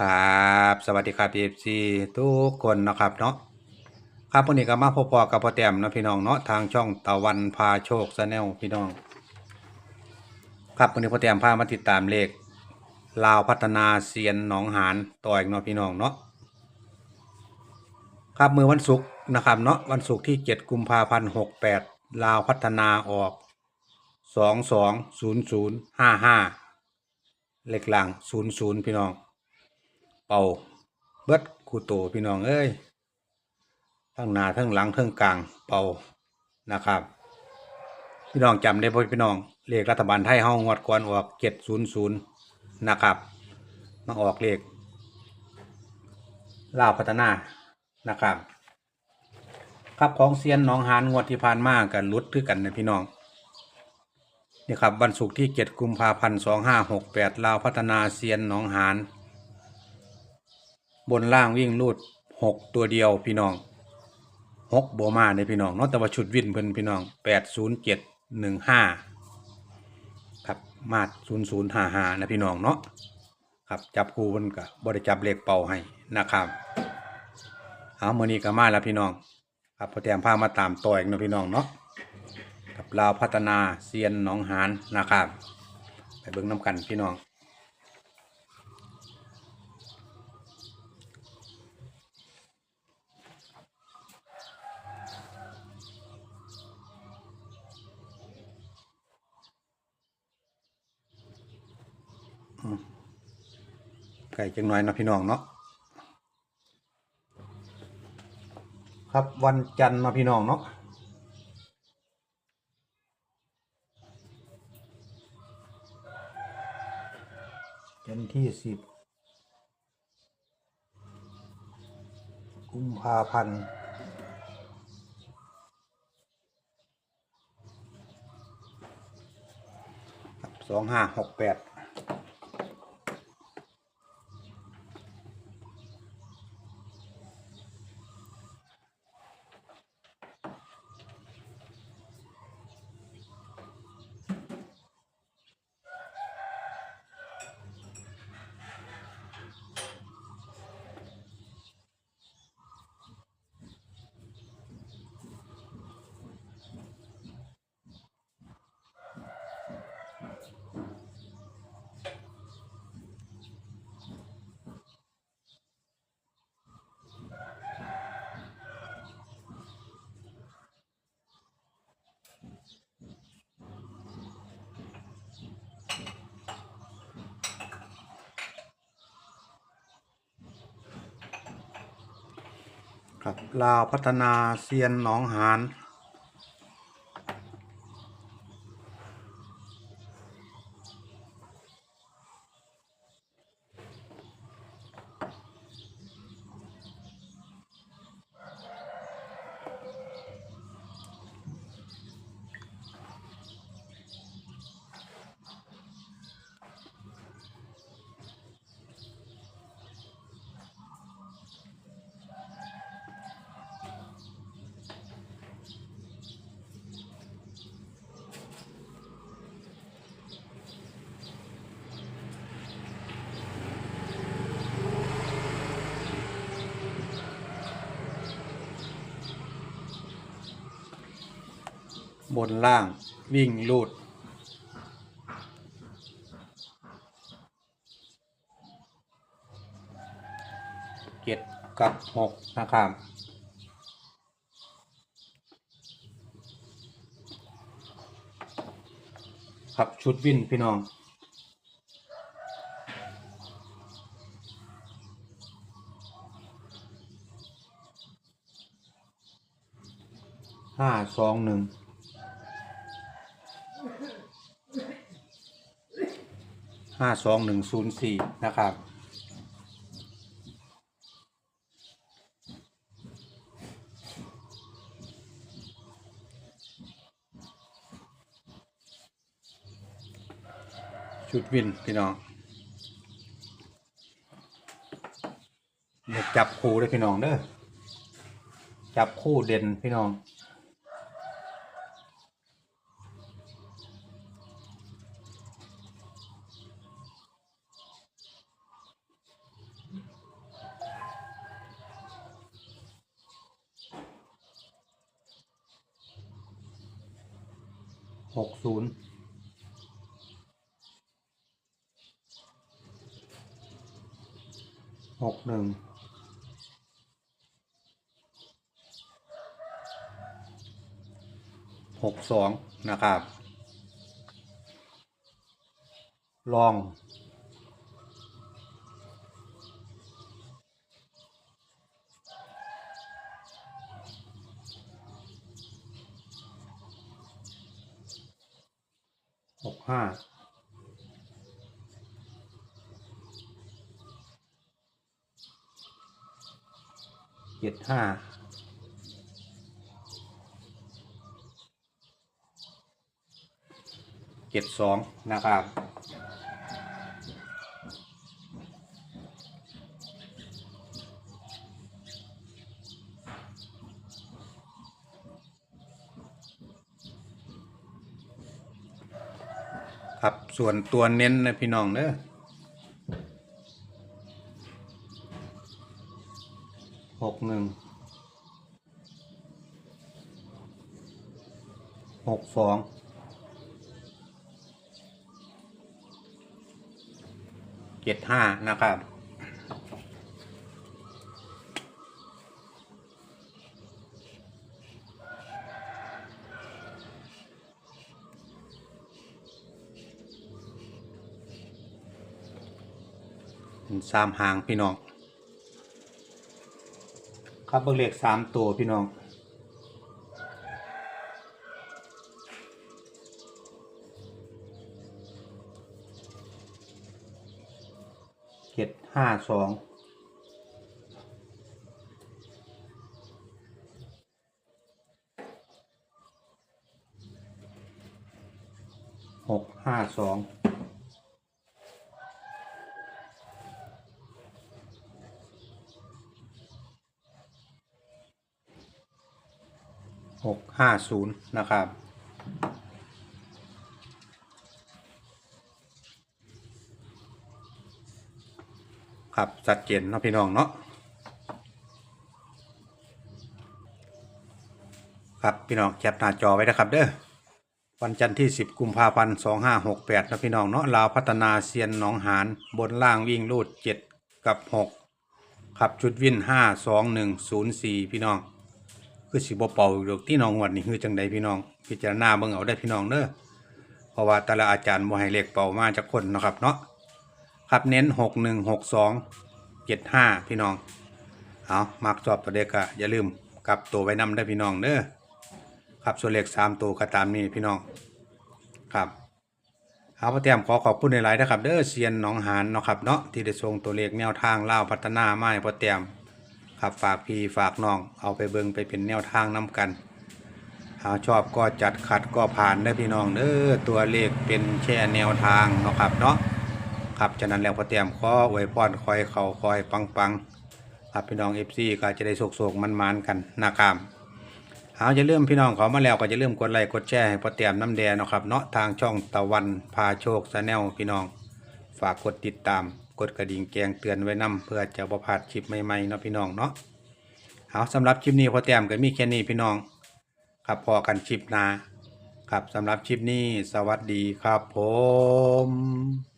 ครับสวัสดีครับ FC ทุกคนนะครับเนาะครับวันนี้ก็มาพบๆกับพ่อแต้มนะพี่น้องเนาะทางช่องตะวันพาโชคแนลพี่น้อง ครับวันนี้พ่อแต้มพามาติดตามเลขลาวพัฒนาเซียนหนองหานต่ออีกเนาะพี่น้องเนาะครับมือวันศุกร์นะครับเนาะวันศุกร์ที่ 7 กุมภาพันธ์68 ลาวพัฒนาออก 220055เลขหลัง00 พี่น้อง เป่าเบิดคูโตพี่น้องเอ้ยทั้งหน้าทั้งหลังทั้งกลางเป่านะครับ พี่น้องจำได้บ่พี่น้องเลขรัฐบาลไทยเฮางงวดก่อนออก700นย์ศูนย์นะครับมาออกเลขลาวพัฒนานะครับครับของเซียนหนองหานงวดที่ผ่านมากันลุดคือกันนะพี่น้องนี่ครับวันศุกร์ที่7กุมภาพันธ์2568ลาวพัฒนาเซียนหนองหาน บนล่างวิ่งรูดหกตัวเดียวพี่น้องหกโบมาในพี่น้องเนอกแต่ว่าชุดวิ่นเพิ่นพี่น้องแปดศูนย์เจ็ดหนึ่งห้าครับมาดศูนย์ศูนย์ห้าห้านะพี่น้องเนาะครับจับคู่เพิ่นก็บบริจับเลขเป่าให้นะครับเอาเมื่อนี้ก็มาแล้วพี่น้อง ครับพอแต้มพามาตามต่ออีกนะพี่น้องเนาะกับลาวพัฒนาเซียนหนองหานนะครับไปเบิ่งน้ำกันพี่น้อง ไก่จังน้อยนะพี่น้องเนาะครับวันจันทร์นะพี่น้องเนาะจันทร์ที่สิบกุมภาพันธ์สองห้าหกแปด ครับลาวพัฒนาเซียนหนองหาน บนล่างวิ่งลูด เจ็ดกับหกนะครับครับชุดวินพี่น้องห้าสองหนึ่ง ห้าสองหนึ่งศูนย์สี่นะครับชุดวินพี่น้องเดี๋ยวจับคู่ด้วยพี่น้องเด้อจับคู่เด่นพี่น้อง หกศูนย์หกหนึ่งหกสองนะครับ ลอง ห้าเจ็ดห้าเจ็ดสองนะครับ ครับส่วนตัวเน้นนะพี่น้องเนอะหกหนึ่งหกสองเจ็ดห้านะครับ สามหางพี่น้อง ครับเบิกเลขสามตัวพี่น้องเจ็ดห้าสองหกห้าสอง หกห้าศูนย์นะครับ ครับสัดเจนเนาะพี่น้องเนาะครับพี่น้องแคปหน้าจอไว้นะครับเด้อวันจันทร์ที่ 10 กุมภาพันธ์ 2568นะพี่น้องเนาะลาวพัฒนาเซียนหนองหานบนล่างวิ่งรูด 7 กับ6ครับชุดวิ่น 5 2 1 0 4 พี่น้อง คือสิบ่เป่าดอกที่น้องงวดนี่คือจังใดพี่น้อง พิจารณาเบิ่งเอาได้พี่น้องเด้อเพราะว่าแต่ละอาจารย์บ่ให้เลขเป่ามาจากคนนะครับเนาะครับเน้น6 1 6 2 7 5พี่น้องเอามักชอบตัวเด็กก็อย่าลืมกลับตัวไว้นำได้พี่น้องเด้อครับส่วนเลข3ตัวก็ตามนี้พี่น้องครับเอาพ่อเตรียมขอขอบคุณในหลายนะครับเด้อเซียนหนองหานเนาะครับเนาะที่ได้ส่งตัวเลขแนวทางเล่าพัฒนามาให้พ่อเตรียม ครับฝากพี่ฝากน้อง เอาไปเบิงไปเป็นแนวทางน้กันหาชอบก็จัดขัดก็ผ่านได้พี่น้องเด้อตัวเลขเป็นแค่แนวทางเนาะครับเนาะครับฉะนั้นแล้วพอเตรียมขออวยพรคอยเขาคอยปังปังๆครับพี่น้องเอฟซีก็จะได้โศกๆมันๆกันนะครับเอาจะเริ่มพี่น้องเขามาแล้วก็จะเริ่มกดไลค์กดแชร์ให้พอเตรียมน้ำแดงเนาะครับเนาะทางช่องตะวันพาโชคชาแนลพี่น้อง ฝากกดติดตาม กดกระดิ่งแกงเตือนไว้นำเพื่อจะบ่พลาดคลิปใหม่ๆเนาะพี่น้องเนาะเอาสำหรับคลิปนี้พอแต้มก็มีแค่นี้พี่น้อง ครับพอกันคลิปหน้าครับสำหรับคลิปนี้สวัสดีครับผม